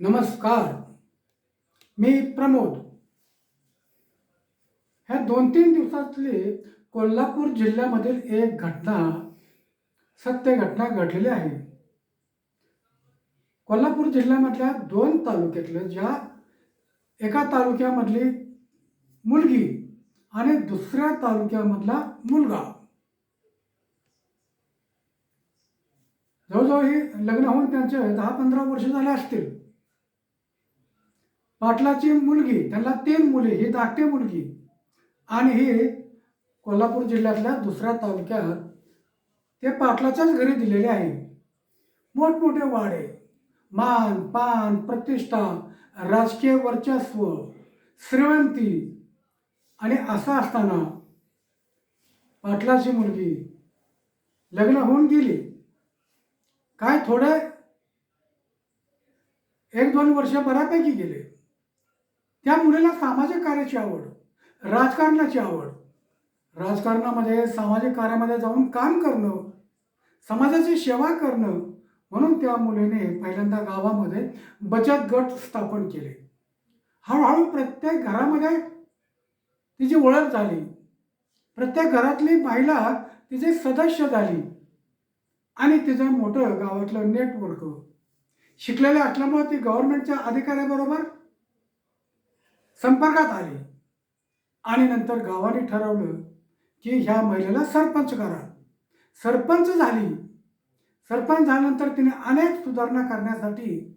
नमस्कार. मी प्रमोद. ह्या दोन तीन दिवसातली कोल्हापूर जिल्ह्यामधील एक घटना सत्य घटना घडलेली आहे. कोल्हापूर जिल्ह्यामधल्या दोन तालुक्यातलं ज्या एका तालुक्यामधली मुलगी आणि दुसऱ्या तालुक्यामधला मुलगा. जवळजवळ ही लग्न होऊन त्यांचे दहा पंधरा वर्ष झाले असतील. पाटलाची मुलगी त्यांना तीन मुली ही धाकटी मुलगी. आणि ही कोल्हापूर जिल्ह्यातल्या दुसऱ्या तालुक्यात ते पाटलाच्याच घरी दिलेले आहे. मोठमोठे वाडे मान पान प्रतिष्ठा राजकीय वर्चस्व श्रीमंती आणि असं असताना पाटलाची मुलगी लग्न होऊन गेली. काय थोडं एक दोन वर्ष बऱ्यापैकी गेले. त्या मुलीला सामाजिक कार्याची आवड राजकारणाची आवड. राजकारणामध्ये सामाजिक कार्यामध्ये जाऊन काम करणं समाजाची सेवा करणं म्हणून त्या मुलीने पहिल्यांदा गावामध्ये बचत गट स्थापन केले. हळूहळू प्रत्येक घरामध्ये तिची ओळख झाली. प्रत्येक घरातली महिला तिचे सदस्य झाली. आणि तिचं मोठं गावातलं नेटवर्क शिकलेले असल्यामुळे ती गव्हर्नमेंटच्या अधिकाऱ्याबरोबर संपर्कात आली. आणि नंतर गावाने ठरवलं की ह्या महिलेला सरपंच करा. सरपंच झाली. सरपंच झाल्यानंतर तिने अनेक सुधारणा करण्यासाठी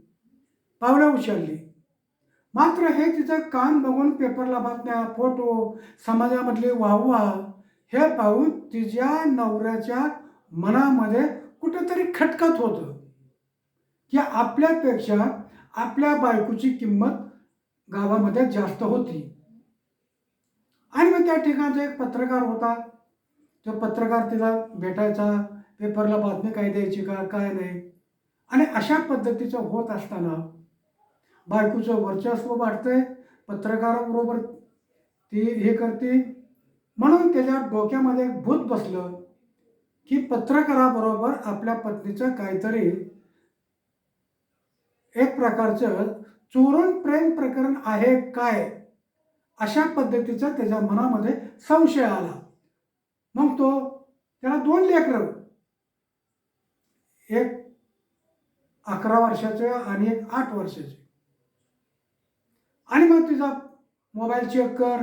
पावलं उचलली. मात्र हे तिचं काम बघून पेपरला बातम्या फोटो समाजामधले वाहवा हे पाहून तिच्या नवऱ्याच्या मनामध्ये कुठेतरी खटकत होतं. की आपल्यापेक्षा आपल्या बायकोची किंमत गावामध्ये जास्त होती. आणि मग त्या ठिकाणचा एक पत्रकार होता. तो पत्रकार तिला भेटायचा पेपरला बातमी काय द्यायची का काय नाही. आणि अशा पद्धतीचं होत असताना बायकोचं वर्चस्व वाढतंय पत्रकाराबरोबर ती हे करते. म्हणून त्याच्या डोक्यामध्ये भूत बसलं की पत्रकाराबरोबर आपल्या पत्नीचं काहीतरी एक प्रकारचं चोरून प्रेम प्रकरण आहे काय? अशा पद्धतीचा त्याच्या मनामध्ये संशय आला. मग तो त्याला दोन लेकर. एक अकरा वर्षाचे आणि एक आठ वर्षाचे. आणि मग तिचा मोबाईल चेक कर.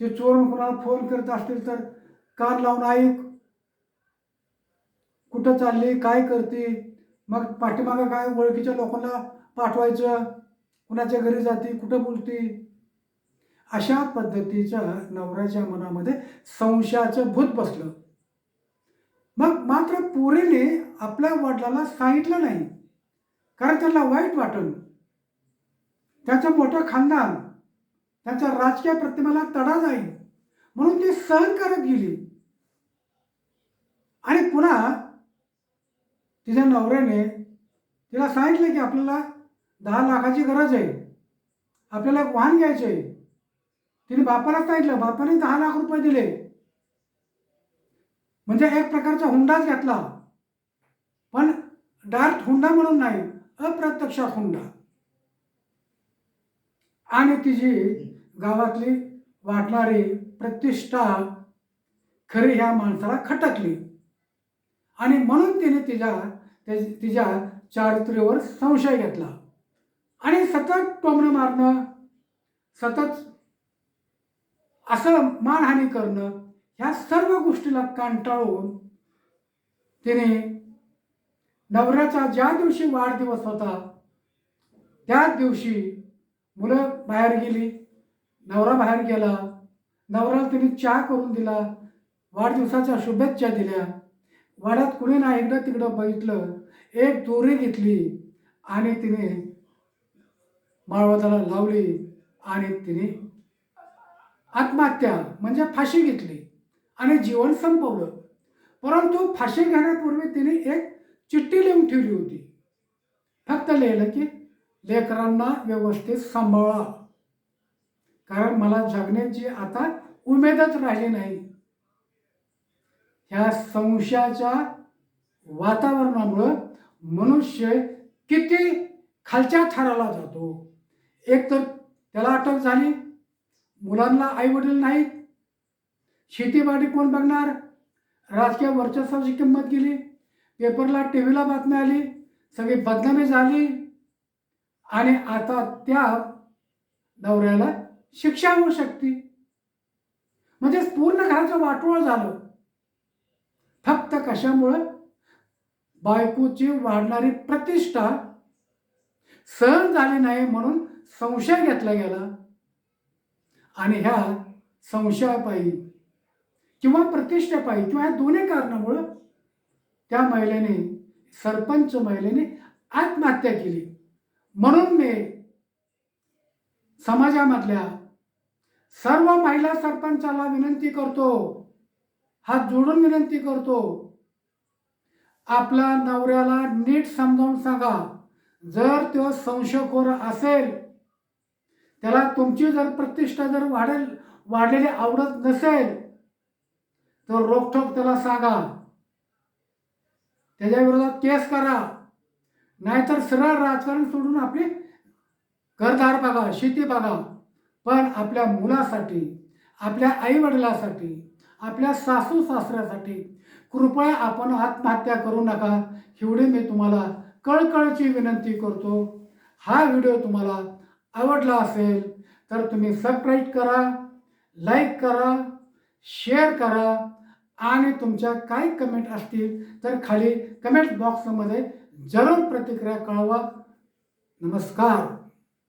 ते चोरून कोणाला फोन करत असतील तर कान लावून ऐक. कुठं चालली काय करते? मग पाठीमागं काय ओळखीच्या लोकांना पाठवायचं? कुणाच्या घरी जाते कुठं बोलते? अशा पद्धतीच्या नवऱ्याच्या मनामध्ये संशयाचं भूत बसलं. मग मात्र पोरीने आपल्या वडिलाला सांगितलं नाही. कारण त्याला वाईट वाटलं. त्याचं मोठं खानदान त्याच्या राजकीय प्रतिमेला तडा जाईल म्हणून ती सहन करत गेली. आणि पुन्हा तिच्या नवऱ्याने तिला सांगितलं की आपल्याला दहा लाखाची गरज आहे. आपल्याला एक वाहन घ्यायचं आहे. तिने बापाला सांगितलं बापाने दहा लाख रुपये दिले. म्हणजे एक प्रकारचा हुंडाच घेतला. पण डायरेक्ट हुंडा म्हणून नाही अप्रत्यक्ष हुंडा. आणि तिची गावातली वाटणारी प्रतिष्ठा खरी ह्या माणसाला खटकली. आणि म्हणून तिने तिच्या तिच्या चारित्र्यावर संशय घेतला. आणि सतत टोमणं मारणं सतत असं मानहानी करणं ह्या सर्व गोष्टीला कंटाळून तिने नवऱ्याचा ज्या दिवशी वाढदिवस होता त्याच दिवशी मुलं बाहेर गेली नवरा बाहेर गेला नवऱ्याला तिने चहा करून दिला वाढदिवसाच्या शुभेच्छा दिल्या. वाड्यात कुणी ना इकडं तिकडं बघितलं एक दोरी घेतली आणि तिने माळवताला लावली आणि तिने आत्महत्या म्हणजे फाशी घेतली आणि जीवन संपवलं. परंतु फाशी घेण्यापूर्वी तिने एक चिठ्ठी लिहून ठेवली होती. फक्त लिहिलं की लेकरांना व्यवस्थित सांभाळा. कारण मला जगण्याची आता उमेदच राहिली नाही. ह्या संशयाच्या वातावरणामुळं मनुष्य किती खालच्या थराला जातो. एक तर त्याला अटक झाली. मुलांना आईवडील नाहीत. शेतीबाडी कोण बघणार? राजकीय वर्चस्वाची किंमत गेली. पेपरला टी व्हीला बातमी आली. सगळी बदनामी झाली. आणि आता त्या दौऱ्याला शिक्षा होऊ शकते. म्हणजेच पूर्ण घराचं वाटोळ झालं. फक्त कशामुळं? बायकोची वाढणारी प्रतिष्ठा सहन झाले नाही म्हणून संशय घेतला गेला. आणि ह्या संशयापायी किंवा प्रतिष्ठेपायी किंवा ह्या दोन्ही कारणामुळं त्या महिलेने सरपंच महिलेने आत्महत्या केली. म्हणून मी समाजामधल्या सर्व महिला सरपंचाला विनंती करतो हात जोडून विनंती करतो आपल्या नवऱ्याला नीट समजावून सांगा. जर तो संशयखोर असेल त्याला तुमची जर प्रतिष्ठा जर वाढेल वाढलेली आवडत नसेल तर रोखठोक त्याला सांगा. त्याच्या विरोधात केस करा. नाहीतर सरळ राजकारण सोडून आपली घरदार बघा शेती बघा. पण आपल्या मुलासाठी आपल्या आईवडिलासाठी आपल्या सासू सासऱ्यासाठी कृपया आपण आत्महत्या करू नका. एवढे मी तुम्हाला कळकळची विनंती करतो. हा व्हिडिओ तुम्हाला आवडला असेल तर तुम्ही सबस्क्राईब करा लाईक करा शेअर करा आणि तुमच्या काही कमेंट असतील तर खाली कमेंट बॉक्समध्ये जरूर प्रतिक्रिया कळवा. नमस्कार.